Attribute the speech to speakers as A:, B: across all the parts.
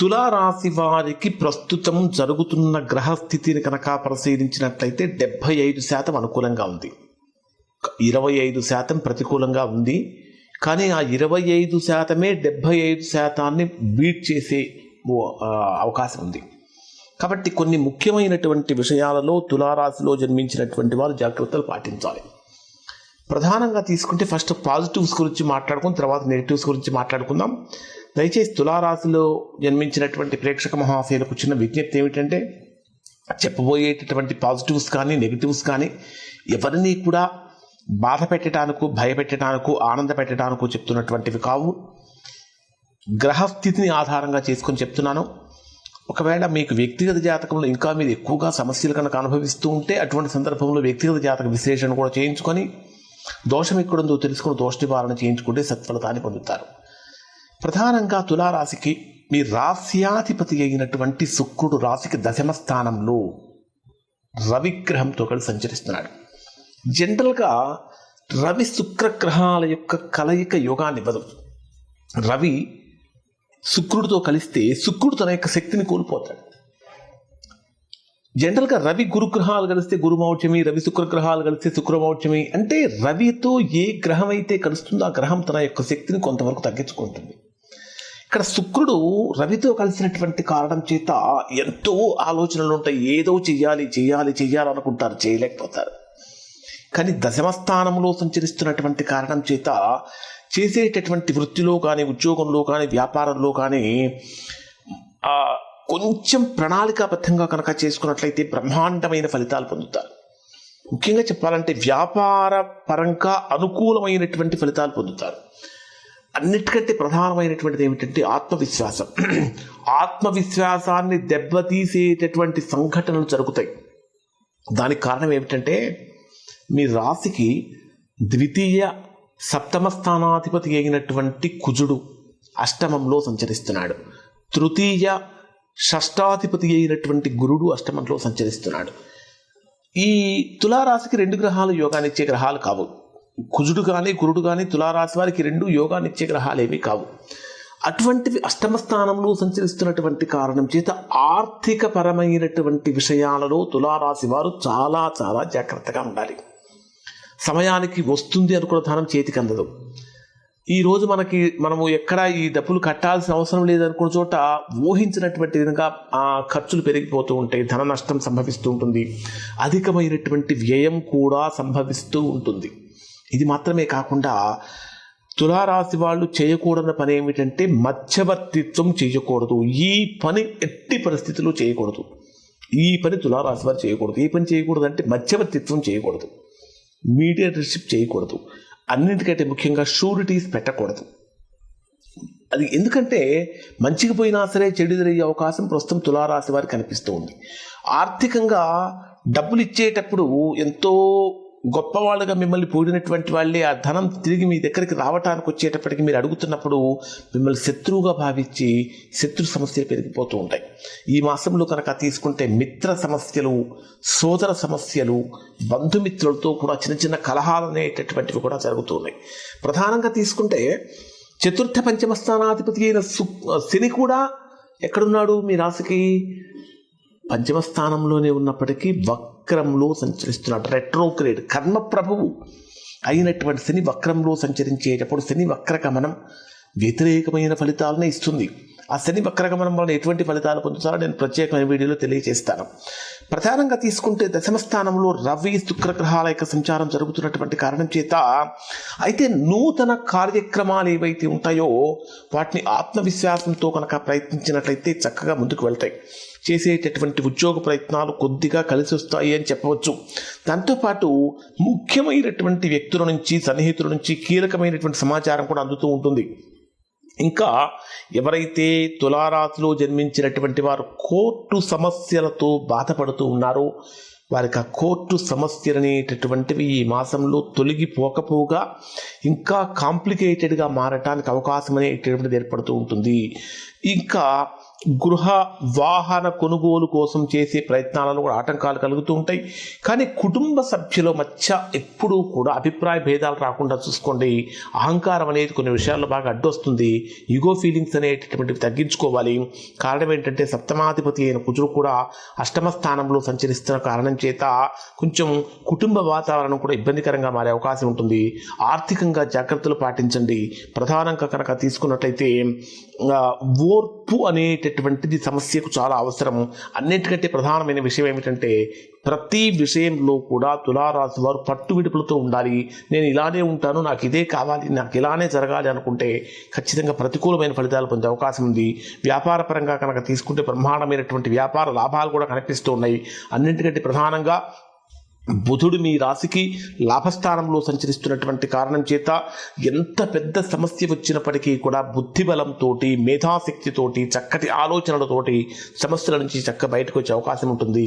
A: తులారాశి వారికి ప్రస్తుతం జరుగుతున్న గ్రహస్థితిని కనుక పరిశీలించినట్లయితే డెబ్బై ఐదు శాతం అనుకూలంగా ఉంది. ఇరవై ఐదు శాతం ప్రతికూలంగా ఉంది. కానీ ఆ ఇరవై ఐదు శాతమే డెబ్భై ఐదు శాతాన్ని బీట్ చేసే అవకాశం ఉంది. కాబట్టి కొన్ని ముఖ్యమైనటువంటి విషయాలలో తులారాశిలో జన్మించినటువంటి వారు జాగ్రత్తలు పాటించాలి. ప్రధానంగా తీసుకుంటే ఫస్ట్ పాజిటివ్స్ గురించి మాట్లాడుకుని తర్వాత నెగిటివ్స్ గురించి మాట్లాడుకుందాం. దయచేసి తులారాశిలో జన్మించినటువంటి ప్రేక్షక మహాశయులకు చిన్న విజ్ఞప్తి ఏమిటంటే చెప్పబోయేటటువంటి పాజిటివ్స్ కానీ నెగిటివ్స్ కానీ ఎవరిని కూడా బాధ పెట్టడానికో భయపెట్టడానికో ఆనంద పెట్టడానికో చెప్తున్నటువంటివి కావు. గ్రహస్థితిని ఆధారంగా చేసుకొని చెప్తున్నాను. ఒకవేళ మీకు వ్యక్తిగత జాతకంలో ఇంకా మీరు ఎక్కువగా సమస్యలు కనుక అనుభవిస్తూ ఉంటే అటువంటి సందర్భంలో వ్యక్తిగత జాతక విశ్లేషణ కూడా చేయించుకొని దోషం ఎక్కడుందో తెలుసుకుని దోష నివారణ చేయించుకుంటే సత్ఫలితాన్ని పొందుతారు. ప్రధానంగా తులారాశికి మీ రాశ్యాధిపతి అయినటువంటి శుక్రుడు రాశికి దశమ స్థానంలో రవిగ్రహంతో కలిసి సంచరిస్తున్నాడు. జనరల్గా రవి శుక్రగ్రహాల యొక్క కలయిక యోగాన్ని ఇవ్వదు. రవి శుక్రుడితో కలిస్తే శుక్రుడు తన యొక్క శక్తిని కోల్పోతాడు. జనరల్గా రవి గురుగ్రహాలు కలిస్తే గురుమౌఢ్యమి రవి శుక్రగ్రహాలు కలిస్తే శుక్రమౌఢ్యమి అంటే రవితో ఏ గ్రహం అయితే కలుస్తుందో ఆ గ్రహం తన యొక్క శక్తిని కొంతవరకు తగ్గించుకుంటుంది. ఇక్కడ శుక్రుడు రవితో కలిసినటువంటి కారణం చేత ఎంతో ఆలోచనలు ఉంటాయి. ఏదో చెయ్యాలి చెయ్యాలి చెయ్యాలి అనుకుంటారు చేయలేకపోతారు. కానీ దశమ స్థానంలో సంచరిస్తున్నటువంటి కారణం చేత చేసేటటువంటి వృత్తిలో కానీ ఉద్యోగంలో కానీ వ్యాపారంలో కానీ కొంచెం ప్రణాళికాబద్ధంగా కనుక చేసుకున్నట్లయితే బ్రహ్మాండమైన ఫలితాలు పొందుతారు. ముఖ్యంగా చెప్పాలంటే వ్యాపార పరంగా అనుకూలమైనటువంటి ఫలితాలు పొందుతారు. అన్నిటికంటే ప్రధానమైనటువంటిది ఏమిటంటే ఆత్మవిశ్వాసం. ఆత్మవిశ్వాసాన్ని దెబ్బతీసేటటువంటి సంఘటనలు జరుగుతాయి. దానికి కారణం ఏమిటంటే మీ రాశికి ద్వితీయ సప్తమ స్థానాధిపతి అయినటువంటి కుజుడు అష్టమంలో సంచరిస్తున్నాడు. తృతీయ షష్టాధిపతి అయినటువంటి గురుడు అష్టమంలో సంచరిస్తున్నాడు. ఈ తులారాశికి రెండు గ్రహాలు యోగానిచ్చే గ్రహాలు కావు. కుజుడు కానీ గురుడు కానీ తులారాశి వారికి రెండు యోగా గ్రహాలు ఏవి కావు. అటువంటివి అష్టమ స్థానంలో సంచరిస్తున్నటువంటి కారణం చేత ఆర్థిక పరమైనటువంటి విషయాలలో తులారాశి వారు చాలా చాలా జాగ్రత్తగా ఉండాలి. సమయానికి వస్తుంది అనుకున్న ధనం చేతికి అందదు. ఈరోజు మనకి మనము ఎక్కడ ఈ డబ్బులు కట్టాల్సిన అవసరం లేదనుకున్న చోట ఊహించినటువంటి విధంగా ఆ ఖర్చులు పెరిగిపోతూ ఉంటాయి. ధన నష్టం సంభవిస్తూ ఉంటుంది. అధికమైనటువంటి వ్యయం కూడా సంభవిస్తూ ఉంటుంది. ఇది మాత్రమే కాకుండా తులారాశి వాళ్ళు చేయకూడని పని ఏమిటంటే మధ్యవర్తిత్వం చేయకూడదు. ఈ పని ఎట్టి పరిస్థితుల్లో చేయకూడదు. ఈ పని తులారాశి వారు చేయకూడదు. ఈ పని చేయకూడదు అంటే మధ్యవర్తిత్వం చేయకూడదు. మీడియేటర్షిప్ చేయకూడదు. అన్నింటికంటే ముఖ్యంగా షూరిటీస్ పెట్టకూడదు. అది ఎందుకంటే మంచికి పోయినా సరే చెడు జరిగే అవకాశం ప్రస్తుతం తులారాశి వారికి కనిపిస్తూ ఉంది. ఆర్థికంగా డబ్బులు ఇచ్చేటప్పుడు ఎంతో గొప్పవాళ్ళుగా మిమ్మల్ని పూడినటువంటి వాళ్ళే ఆ ధనం తిరిగి మీ దగ్గరికి రావటానికి వచ్చేటప్పటికి మీరు అడుగుతున్నప్పుడు మిమ్మల్ని శత్రువుగా భావించి శత్రు సమస్యలు పెరిగిపోతూ ఉంటాయి. ఈ మాసంలో కనుక తీసుకుంటే మిత్ర సమస్యలు సోదర సమస్యలు బంధుమిత్రులతో కూడా చిన్న చిన్న కలహాలు అనేటటువంటివి కూడా జరుగుతూ ఉన్నాయి ప్రధానంగా తీసుకుంటే చతుర్థ పంచమ స్థానాధిపతి అయిన సు శని కూడా ఎక్కడున్నాడు? మీ రాశికి. పంచమ స్థానంలోనే ఉన్నప్పటికీ వక్రంలో సంచరిస్తున్నాడు. రెట్రోగ్రేడ్ కర్మ ప్రభువు అయినటువంటి శని వక్రంలో సంచరించేటప్పుడు శని వక్రగమనం వ్యతిరేకమైన ఫలితాలను ఇస్తుంది. ఆ శని వక్రగమనం వలన ఎటువంటి ఫలితాలు పొందుతారో నేను ప్రత్యేకమైన వీడియోలో తెలియజేస్తాను. ప్రధానంగా తీసుకుంటే దశమ స్థానంలో రవి శుక్రగ్రహాల యొక్క సంచారం జరుగుతున్నటువంటి కారణం చేత అయితే నూతన కార్యక్రమాలు ఏవైతే ఉంటాయో వాటిని ఆత్మవిశ్వాసంతో కనుక ప్రయత్నించినట్లయితే చక్కగా ముందుకు వెళ్తాయి. చేసేటటువంటి ఉద్యోగ ప్రయత్నాలు కొద్దిగా కలిసి వస్తాయి అని చెప్పవచ్చు. దాంతోపాటు ముఖ్యమైనటువంటి వ్యక్తుల నుంచి సన్నిహితుల నుంచి కీలకమైనటువంటి సమాచారం కూడా అందుతూ ఉంటుంది. ఇంకా ఎవరైతే తులారాతిలో జన్మించినటువంటి వారు కోర్టు సమస్యలతో బాధపడుతూ ఉన్నారో వారికి ఆ కోర్టు సమస్యలు అనేటటువంటివి ఈ మాసంలో తొలగిపోకపోగా ఇంకా కాంప్లికేటెడ్గా మారటానికి అవకాశం అనేటటువంటిది ఏర్పడుతూ ఉంటుంది. ఇంకా గృహ వాహన కొనుగోలు కోసం చేసే ప్రయత్నాలలో కూడా ఆటంకాలు కలుగుతూ ఉంటాయి. కానీ కుటుంబ సభ్యుల మధ్య ఎప్పుడూ కూడా అభిప్రాయ భేదాలు రాకుండా చూసుకోండి. అహంకారం అనేది కొన్ని విషయాల్లో బాగా అడ్డొస్తుంది. ఈగో ఫీలింగ్స్ అనేటటువంటివి తగ్గించుకోవాలి. కారణం ఏంటంటే సప్తమాధిపతి అయిన కుజుడు కూడా అష్టమ స్థానంలో సంచరిస్తున్న కారణం చేత కొంచెం కుటుంబ వాతావరణం కూడా ఇబ్బందికరంగా మారే అవకాశం ఉంటుంది. ఆర్థికంగా జాగ్రత్తలు పాటించండి. ప్రధానంగా కనుక తీసుకున్నట్లయితే ఓర్పు ఓర్పు అనేటటువంటిది సమస్యకు చాలా అవసరం. అన్నిటికంటే ప్రధానమైన విషయం ఏమిటంటే ప్రతి విషయంలో కూడా తులారాశి వారు పట్టు విడుపులతో ఉండాలి. నేను ఇలానే ఉంటాను నాకు ఇదే కావాలి నాకు ఇలానే జరగాలి అనుకుంటే ఖచ్చితంగా ప్రతికూలమైన ఫలితాలు పొందే అవకాశం ఉంది. వ్యాపార పరంగా కనుక తీసుకుంటే బ్రహ్మాండమైనటువంటి వ్యాపార లాభాలు కూడా కనిపిస్తూ ఉన్నాయి. అన్నింటికంటే ప్రధానంగా బుధుడు మీ రాశికి లాభస్థానంలో సంచరిస్తున్నటువంటి కారణం చేత ఎంత పెద్ద సమస్య వచ్చినప్పటికీ కూడా బుద్ధిబలంతోటి మేధాశక్తితోటి చక్కటి ఆలోచనలతోటి సమస్యల నుంచి చక్క బయటకు వచ్చే అవకాశం ఉంటుంది.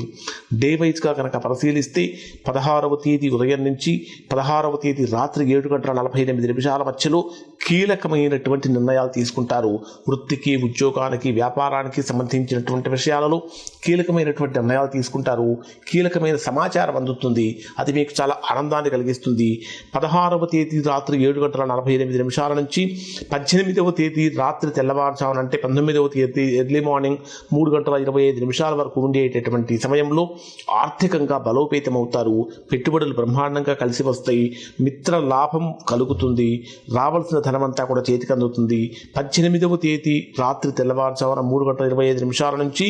A: డే వైజ్గా కనుక పరిశీలిస్తే పదహారవ తేదీ ఉదయం నుంచి పదహారవ తేదీ రాత్రి ఏడు గంటల నలభై ఎనిమిది నిమిషాల మధ్యలో కీలకమైనటువంటి నిర్ణయాలు తీసుకుంటారు. వృత్తికి ఉద్యోగానికి వ్యాపారానికి సంబంధించినటువంటి విషయాలలో కీలకమైనటువంటి నిర్ణయాలు తీసుకుంటారు. కీలకమైన సమాచారం అందుతుంది. అది మీకు చాలా ఆనందాన్ని కలిగిస్తుంది. పదహారవ తేదీ రాత్రి ఏడు గంటల నలభై ఎనిమిది నిమిషాల నుంచి పద్దెనిమిదవ తేదీ రాత్రి తెల్లవారుజామున అంటే పంతొమ్మిదవ తేదీ ఎర్లీ మార్నింగ్ మూడు గంటల ఇరవై ఐదు నిమిషాల వరకు ఉండేటటువంటి సమయంలో ఆర్థికంగా బలోపేతం అవుతారు పెట్టుబడులు బ్రహ్మాండంగా కలిసి వస్తాయి. మిత్ర లాభం కలుగుతుంది. రావాల్సిన ధనమంతా కూడా చేతికి అందుతుంది. పద్దెనిమిదవ తేదీ రాత్రి తెల్లవారుజామున మూడు గంటల ఇరవై ఐదు నిమిషాల నుంచి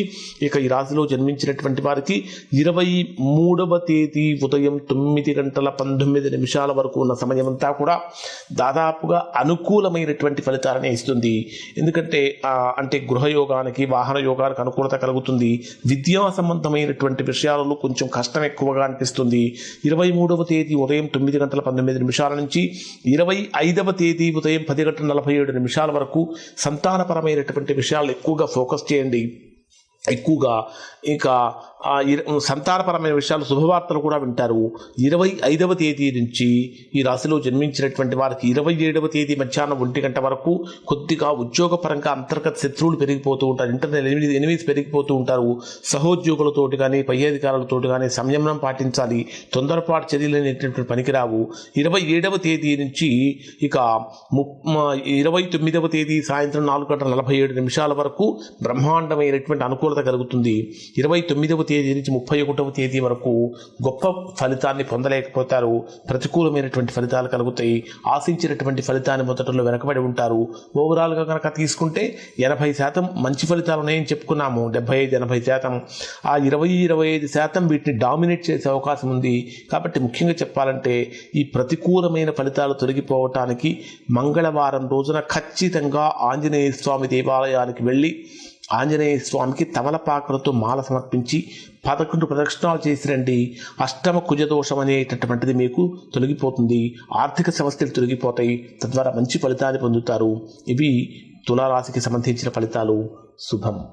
A: ఇక ఈ రాశిలో జన్మించినటువంటి వారికి ఇరవై మూడవ తేదీ ఉదయం తొమ్మిది గంటల పంతొమ్మిది నిమిషాల వరకు ఉన్న సమయం అంతా కూడా దాదాపుగా అనుకూలమైనటువంటి ఫలితాలనే ఇస్తుంది. ఎందుకంటే అంటే గృహయోగానికి వాహన యోగానికి అనుకూలత కలుగుతుంది. విద్యా సంబంధమైనటువంటి విషయాలలో కొంచెం కష్టం ఎక్కువగా అనిపిస్తుంది. ఇరవై మూడవ తేదీ ఉదయం తొమ్మిది గంటల పంతొమ్మిది నిమిషాల నుంచి ఇరవై ఐదవ తేదీ ఉదయం పది గంటల నలభై ఏడు నిమిషాల వరకు సంతానపరమైనటువంటి విషయాలు ఎక్కువగా ఫోకస్ చేయండి. ఎక్కువగా ఇంకా సంతానపరమైన విషయాలు శుభవార్తలు కూడా వింటారు. ఇరవై ఐదవ తేదీ నుంచి ఈ రాశిలో జన్మించినటువంటి వారికి ఇరవై ఏడవ తేదీ మధ్యాహ్నం ఒంటి గంట వరకు కొద్దిగా ఉద్యోగపరంగా అంతర్గత శత్రువులు పెరిగిపోతూ ఉంటారు. ఇంటర్నల్ ఎనిమిది ఎనిమిది పెరిగిపోతూ ఉంటారు. సహోద్యోగులతోటి కానీ పై అధికారులతోటి కానీ సంయమనం పాటించాలి. తొందరపాటు చర్యలు అనేటటువంటి పనికిరావు. ఇరవై ఏడవ తేదీ నుంచి ఇక ఇరవై తొమ్మిదవ తేదీ సాయంత్రం నాలుగు గంటల నలభై ఏడు నిమిషాల వరకు బ్రహ్మాండమైనటువంటి అనుకూలత కలుగుతుంది. ఇరవై తొమ్మిదవ తేదీ నుంచి ముప్పై ఒకటవ తేదీ వరకు గొప్ప ఫలితాన్ని పొందలేకపోతారు. ప్రతికూలమైనటువంటి ఫలితాలు కలుగుతాయి. ఆశించినటువంటి ఫలితాన్ని మొదటలో వెనకబడి ఉంటారు. ఓవరాల్గా కనుక తీసుకుంటే ఎనభై శాతం మంచి ఫలితాలు ఉన్నాయని చెప్పుకున్నాము. డెబ్బై ఐదు ఎనభై శాతం. ఆ ఇరవై ఇరవై ఐదు శాతం వీటిని డామినేట్ చేసే అవకాశం ఉంది. కాబట్టి ముఖ్యంగా చెప్పాలంటే ఈ ప్రతికూలమైన ఫలితాలు తొలగిపోవటానికి మంగళవారం రోజున ఖచ్చితంగా ఆంజనేయ స్వామి దేవాలయానికి వెళ్ళి ఆంజనేయ స్వామికి తమలపాకులతో మాల సమర్పించి పదకొండు ప్రదక్షిణాలు చేసి రండి అష్టమ కుజదోషం అనేటటువంటిది మీకు తొలగిపోతుంది. ఆర్థిక సమస్యలు తొలగిపోతాయి. తద్వారా మంచి ఫలితాన్ని పొందుతారు. ఇవి తులారాశికి సంబంధించిన ఫలితాలు. శుభం.